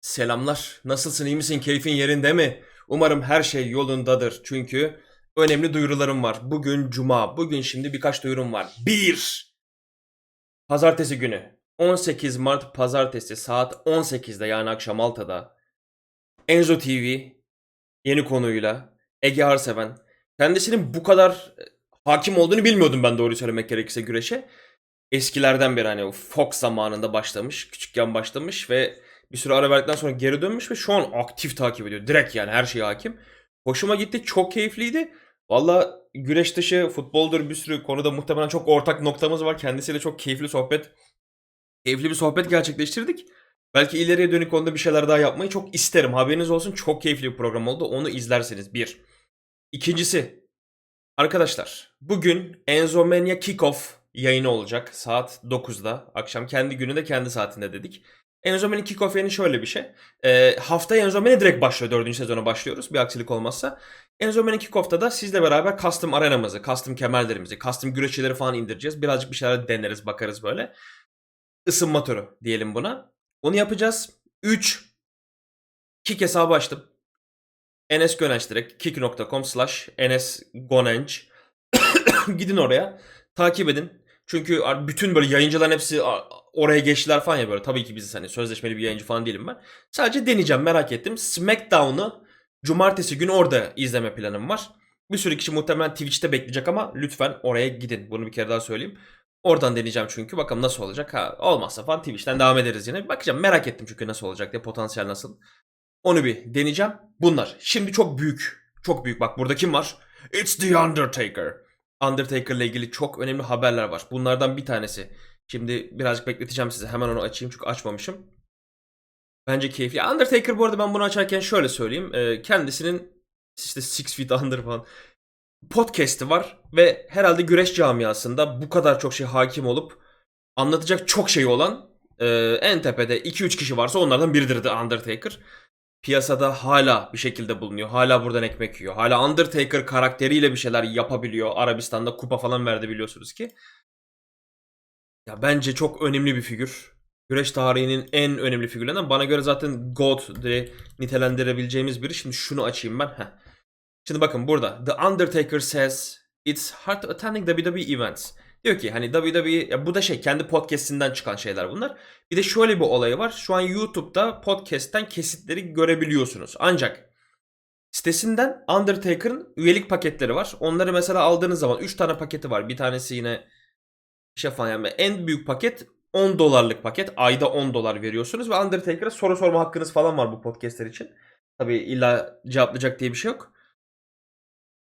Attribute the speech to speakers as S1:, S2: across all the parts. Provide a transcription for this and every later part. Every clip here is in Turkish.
S1: Selamlar. Nasılsın? iyi misin? Keyfin yerinde mi? Umarım her şey yolundadır. Çünkü önemli duyurularım var. Bugün cuma. Bugün şimdi birkaç duyurum var. 1. Pazartesi günü. 18 Mart pazartesi saat 18'de yani akşam 6'da Enzo TV yeni konuyla Ege Arseven. Kendisinin bu kadar e, hakim olduğunu bilmiyordum ben doğruyu söylemek gerekirse güreşe. Eskilerden beri hani Fox zamanında başlamış, küçükken başlamış ve bir süre ara verdikten sonra geri dönmüş ve şu an aktif takip ediyor. Direkt yani her şeye hakim. Hoşuma gitti. Çok keyifliydi. Valla güreş dışı futboldur bir sürü konuda muhtemelen çok ortak noktamız var. Kendisiyle çok keyifli sohbet, keyifli bir sohbet gerçekleştirdik. Belki ileriye dönük konuda bir şeyler daha yapmayı çok isterim. Haberiniz olsun çok keyifli bir program oldu. Onu izlersiniz. Bir. İkincisi. Arkadaşlar bugün Enzomania Kickoff yayını olacak. Saat 9'da. Akşam kendi gününde kendi saatinde dedik. Enzomania Kickoff yayını şöyle bir şey. Ee, haftaya Enzomania direkt başlıyor. Dördüncü sezona başlıyoruz. Bir aksilik olmazsa. Enzomania Kickoff'ta da sizle beraber custom arenamızı, custom kemerlerimizi, custom güreşçileri falan indireceğiz. Birazcık bir şeyler deneriz, bakarız böyle. Isınma turu diyelim buna. Onu yapacağız. 3. Kick hesabı açtım. Enes Gönenç direkt. kick.com slash Enes Gonenç. Gidin oraya. Takip edin. Çünkü bütün böyle yayıncıların hepsi oraya geçtiler falan ya böyle. Tabii ki biz hani sözleşmeli bir yayıncı falan değilim ben. Sadece deneyeceğim merak ettim. SmackDown'u cumartesi günü orada izleme planım var. Bir sürü kişi muhtemelen Twitch'te bekleyecek ama lütfen oraya gidin. Bunu bir kere daha söyleyeyim. Oradan deneyeceğim çünkü. Bakalım nasıl olacak. Ha, olmazsa falan Twitch'ten devam ederiz yine. Bakacağım merak ettim çünkü nasıl olacak diye potansiyel nasıl. Onu bir deneyeceğim. Bunlar. Şimdi çok büyük. Çok büyük. Bak burada kim var? It's the Undertaker. Undertaker ile ilgili çok önemli haberler var. Bunlardan bir tanesi. Şimdi birazcık bekleteceğim size. Hemen onu açayım çünkü açmamışım. Bence keyifli. Undertaker bu arada ben bunu açarken şöyle söyleyeyim. Ee, kendisinin işte Six Feet Under falan podcast'i var ve herhalde güreş camiasında bu kadar çok şey hakim olup anlatacak çok şey olan e, en tepede 2-3 kişi varsa onlardan biridir The Undertaker. Piyasada hala bir şekilde bulunuyor. Hala buradan ekmek yiyor. Hala Undertaker karakteriyle bir şeyler yapabiliyor. Arabistan'da kupa falan verdi biliyorsunuz ki. Ya bence çok önemli bir figür. Güreş tarihinin en önemli figürlerinden. Bana göre zaten God diye nitelendirebileceğimiz biri. Şimdi şunu açayım ben. Heh. Şimdi bakın burada. The Undertaker says it's hard to attending WWE events. Diyor ki hani WWE ya bu da şey kendi podcast'inden çıkan şeyler bunlar. Bir de şöyle bir olayı var. Şu an YouTube'da podcast'ten kesitleri görebiliyorsunuz. Ancak sitesinden Undertaker'ın üyelik paketleri var. Onları mesela aldığınız zaman 3 tane paketi var. Bir tanesi yine şey falan yani en büyük paket 10 dolarlık paket. Ayda 10 dolar veriyorsunuz ve Undertaker'a soru sorma hakkınız falan var bu podcastler için. Tabi illa cevaplayacak diye bir şey yok.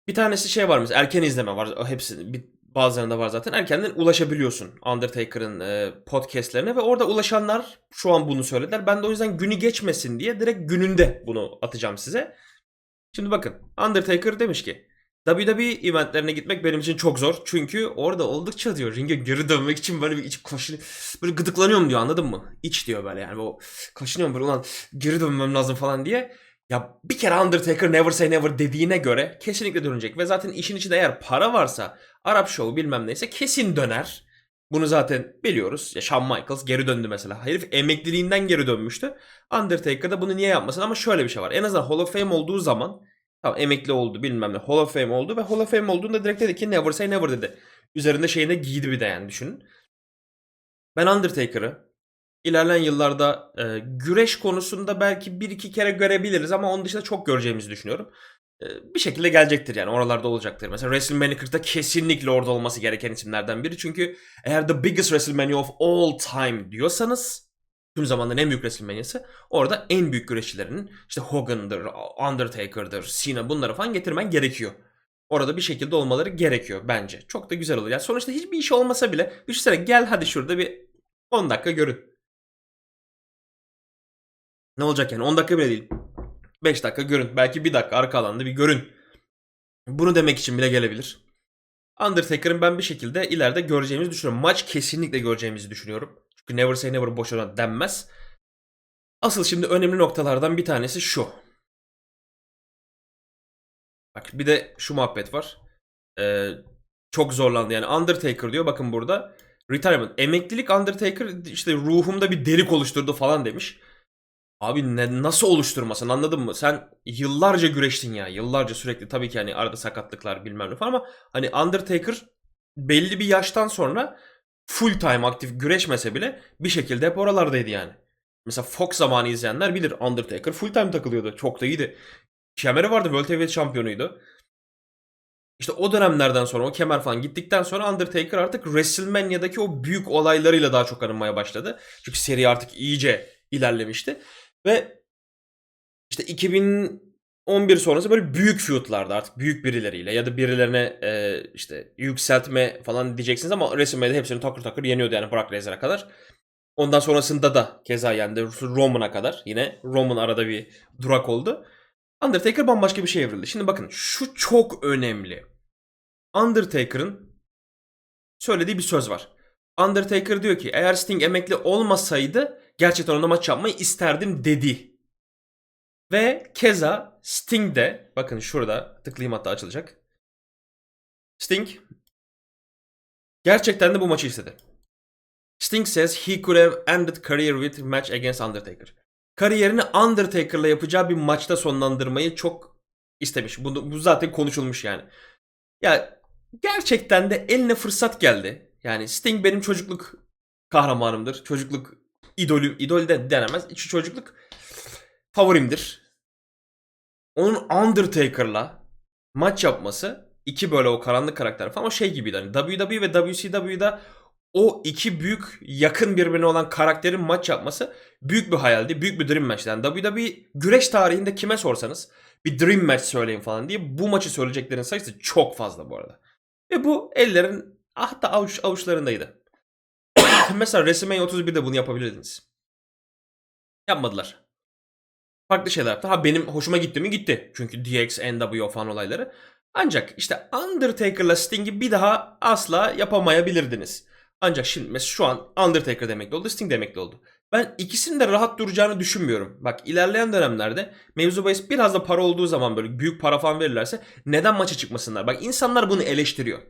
S1: Bir tanesi şey var mesela erken izleme var. Hepsi bir, bazılarında var zaten. Erkenden ulaşabiliyorsun Undertaker'ın e, podcastlerine ve orada ulaşanlar şu an bunu söylediler. Ben de o yüzden günü geçmesin diye direkt gününde bunu atacağım size. Şimdi bakın Undertaker demiş ki WWE eventlerine gitmek benim için çok zor. Çünkü orada oldukça diyor ringe geri dönmek için böyle bir iç kaşın böyle gıdıklanıyorum diyor anladın mı? İç diyor böyle yani o kaşınıyorum böyle ulan geri dönmem lazım falan diye. Ya bir kere Undertaker never say never dediğine göre kesinlikle dönecek. Ve zaten işin içinde eğer para varsa Arap Show bilmem neyse kesin döner. Bunu zaten biliyoruz. Ya Shawn Michaels geri döndü mesela. Herif emekliliğinden geri dönmüştü. Undertaker da bunu niye yapmasın ama şöyle bir şey var. En azından Hall of Fame olduğu zaman tamam emekli oldu bilmem ne Hall of Fame oldu ve Hall of Fame olduğunda direkt dedi ki never say never dedi. Üzerinde şeyine giydi bir de yani düşünün. Ben Undertaker'ı ilerleyen yıllarda e, güreş konusunda belki bir iki kere görebiliriz ama onun dışında çok göreceğimizi düşünüyorum. E, bir şekilde gelecektir yani oralarda olacaktır. Mesela WrestleMania 40'ta kesinlikle orada olması gereken isimlerden biri. Çünkü eğer the biggest WrestleMania of all time diyorsanız tüm zamanların en büyük WrestleMania'sı orada en büyük güreşçilerinin işte Hogan'dır, Undertaker'dır, Cena bunları falan getirmen gerekiyor. Orada bir şekilde olmaları gerekiyor bence. Çok da güzel olur. Yani sonuçta hiçbir iş olmasa bile düşünsene gel hadi şurada bir 10 dakika görün. Ne olacak yani 10 dakika bile değil. 5 dakika görün. Belki 1 dakika arka alanda bir görün. Bunu demek için bile gelebilir. Undertaker'ın ben bir şekilde ileride göreceğimizi düşünüyorum. Maç kesinlikle göreceğimizi düşünüyorum. Çünkü never say never boşuna denmez. Asıl şimdi önemli noktalardan bir tanesi şu. Bak bir de şu muhabbet var. Ee, çok zorlandı yani Undertaker diyor bakın burada. Retirement. Emeklilik Undertaker işte ruhumda bir delik oluşturdu falan demiş. Abi ne, nasıl oluşturmasın anladın mı? Sen yıllarca güreştin ya. Yıllarca sürekli tabii ki hani arada sakatlıklar bilmem ne falan ama hani Undertaker belli bir yaştan sonra full time aktif güreşmese bile bir şekilde hep oralardaydı yani. Mesela Fox zamanı izleyenler bilir Undertaker full time takılıyordu. Çok da iyiydi. Kemeri vardı World Heavyweight şampiyonuydu. İşte o dönemlerden sonra o kemer falan gittikten sonra Undertaker artık WrestleMania'daki o büyük olaylarıyla daha çok anılmaya başladı. Çünkü seri artık iyice ilerlemişti. Ve işte 2011 sonrası böyle büyük feud'larda artık büyük birileriyle ya da birilerine e, işte yükseltme falan diyeceksiniz ama WrestleMania'da hepsini takır takır yeniyordu yani Brock Lesnar'a kadar. Ondan sonrasında da keza yendi Roman'a kadar. Yine Roman arada bir durak oldu. Undertaker bambaşka bir şey evrildi. Şimdi bakın şu çok önemli. Undertaker'ın söylediği bir söz var. Undertaker diyor ki eğer Sting emekli olmasaydı gerçekten onunla maç yapmayı isterdim dedi. Ve keza Sting de bakın şurada tıklayayım hatta açılacak. Sting gerçekten de bu maçı istedi. Sting says he could have ended career with match against Undertaker. Kariyerini Undertaker'la yapacağı bir maçta sonlandırmayı çok istemiş. Bu, bu zaten konuşulmuş yani. Ya gerçekten de eline fırsat geldi. Yani Sting benim çocukluk kahramanımdır. Çocukluk idolü, idol de denemez. İçi çocukluk favorimdir. Onun Undertaker'la maç yapması iki böyle o karanlık karakter falan şey gibiydi. Hani WWE ve WCW'da o iki büyük yakın birbirine olan karakterin maç yapması büyük bir hayaldi. Büyük bir dream match'ti. Yani WWE güreş tarihinde kime sorsanız bir dream match söyleyin falan diye bu maçı söyleyeceklerin sayısı çok fazla bu arada. Ve bu ellerin hatta avuç, avuçlarındaydı. Mesela WrestleMania 31'de bunu yapabilirdiniz. Yapmadılar. Farklı şeyler yaptı. Ha benim hoşuma gitti mi? Gitti. Çünkü DX, NWO falan olayları. Ancak işte Undertaker'la Sting'i bir daha asla yapamayabilirdiniz. Ancak şimdi mesela şu an Undertaker demekli oldu, Sting demekli oldu. Ben ikisinin de rahat duracağını düşünmüyorum. Bak ilerleyen dönemlerde mevzu bahis biraz da para olduğu zaman böyle büyük para falan verirlerse neden maça çıkmasınlar? Bak insanlar bunu eleştiriyor.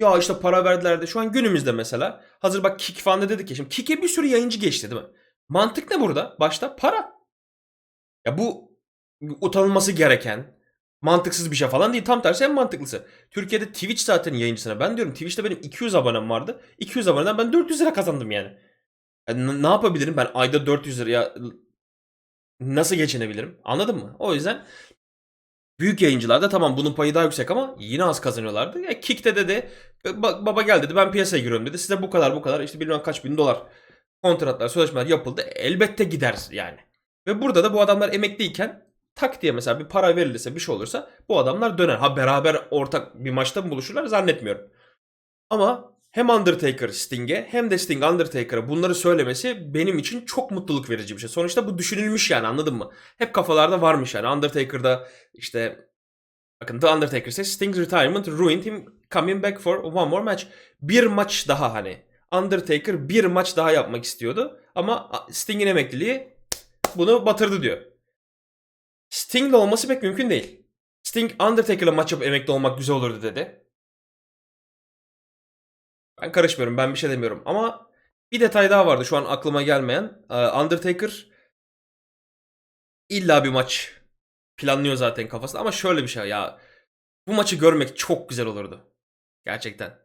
S1: Ya işte para verdiler de şu an günümüzde mesela hazır bak Kick falan da dedik ya şimdi Kick'e bir sürü yayıncı geçti değil mi? Mantık ne burada? Başta para. Ya bu utanılması gereken mantıksız bir şey falan değil. Tam tersi en mantıklısı. Türkiye'de Twitch zaten yayıncısına. Ben diyorum Twitch'te benim 200 abonem vardı. 200 aboneden ben 400 lira kazandım yani. yani ne yapabilirim ben ayda 400 liraya nasıl geçinebilirim? Anladın mı? O yüzden büyük yayıncılarda tamam bunun payı daha yüksek ama yine az kazanıyorlardı. Ya Kick'te dedi "Ba- baba gel dedi ben piyasaya giriyorum dedi. Size bu kadar bu kadar işte bilmem kaç bin dolar kontratlar sözleşmeler yapıldı. Elbette gider yani. Ve burada da bu adamlar emekliyken tak diye mesela bir para verilirse bir şey olursa bu adamlar döner. Ha beraber ortak bir maçta mı buluşurlar zannetmiyorum. Ama hem Undertaker Sting'e hem de Sting Undertaker'a bunları söylemesi benim için çok mutluluk verici bir şey. Sonuçta bu düşünülmüş yani anladın mı? Hep kafalarda varmış yani. Undertaker'da işte bakın The Undertaker says Sting's retirement ruined him coming back for one more match. Bir maç daha hani. Undertaker bir maç daha yapmak istiyordu. Ama Sting'in emekliliği bunu batırdı diyor. Sting'le olması pek mümkün değil. Sting Undertaker'la maç yapıp emekli olmak güzel olurdu dedi. Ben karışmıyorum. Ben bir şey demiyorum. Ama bir detay daha vardı şu an aklıma gelmeyen. Ee, Undertaker illa bir maç planlıyor zaten kafasında ama şöyle bir şey ya. Bu maçı görmek çok güzel olurdu. Gerçekten.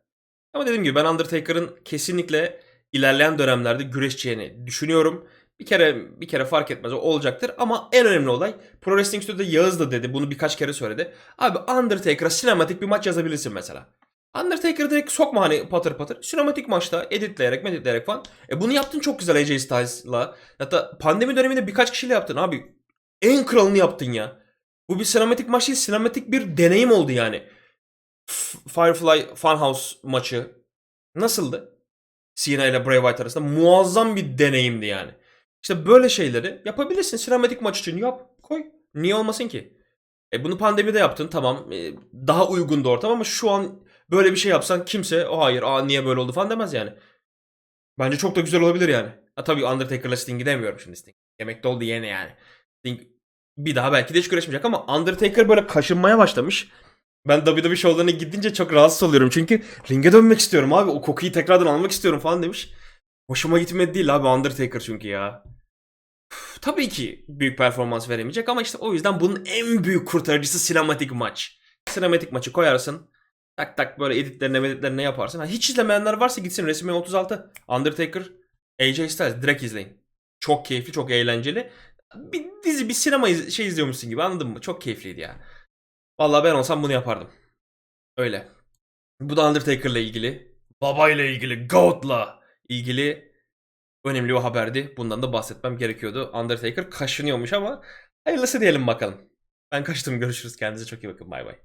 S1: Ama dediğim gibi ben Undertaker'ın kesinlikle ilerleyen dönemlerde güreşeceğini düşünüyorum. Bir kere bir kere fark etmez o olacaktır ama en önemli olay Pro Wrestling Studio'da Yağız da dedi bunu birkaç kere söyledi. Abi Undertaker'a sinematik bir maç yazabilirsin mesela. Undertaker'ı direkt sokma hani patır patır. Sinematik maçta editleyerek editleyerek falan. E bunu yaptın çok güzel AJ Styles'la. Hatta pandemi döneminde birkaç kişiyle yaptın abi. En kralını yaptın ya. Bu bir sinematik maç değil, sinematik bir deneyim oldu yani. F- Firefly Funhouse maçı nasıldı? Cena ile Bray Wyatt arasında muazzam bir deneyimdi yani. İşte böyle şeyleri yapabilirsin. Sinematik maç için yap, koy. Niye olmasın ki? E bunu pandemide yaptın tamam. E, daha uygundu ortam ama şu an böyle bir şey yapsan kimse o hayır aa niye böyle oldu falan demez yani. Bence çok da güzel olabilir yani. Ha tabii Undertaker'la Sting'i demiyorum şimdi Sting. Emekli oldu yeni yani. Sting bir daha belki de hiç güreşmeyecek ama Undertaker böyle kaşınmaya başlamış. Ben WWE şovlarına gidince çok rahatsız oluyorum. Çünkü ringe dönmek istiyorum abi. O kokuyu tekrardan almak istiyorum falan demiş. Hoşuma gitmedi değil abi Undertaker çünkü ya. Üf, Tabii ki büyük performans veremeyecek ama işte o yüzden bunun en büyük kurtarıcısı sinematik maç. Sinematik maçı koyarsın. Tak tak böyle editlerine editlerine yaparsın. Ha, hiç izlemeyenler varsa gitsin Resmi 36. Undertaker, AJ Styles direkt izleyin. Çok keyifli, çok eğlenceli. Bir dizi, bir sinema iz- şey izliyormuşsun gibi anladın mı? Çok keyifliydi ya. Vallahi ben olsam bunu yapardım. Öyle. Bu da Undertaker'la ilgili. Babayla ilgili, Goat'la ilgili önemli bir haberdi. Bundan da bahsetmem gerekiyordu. Undertaker kaşınıyormuş ama hayırlısı diyelim bakalım. Ben kaçtım. Görüşürüz. Kendinize çok iyi bakın. Bay bay.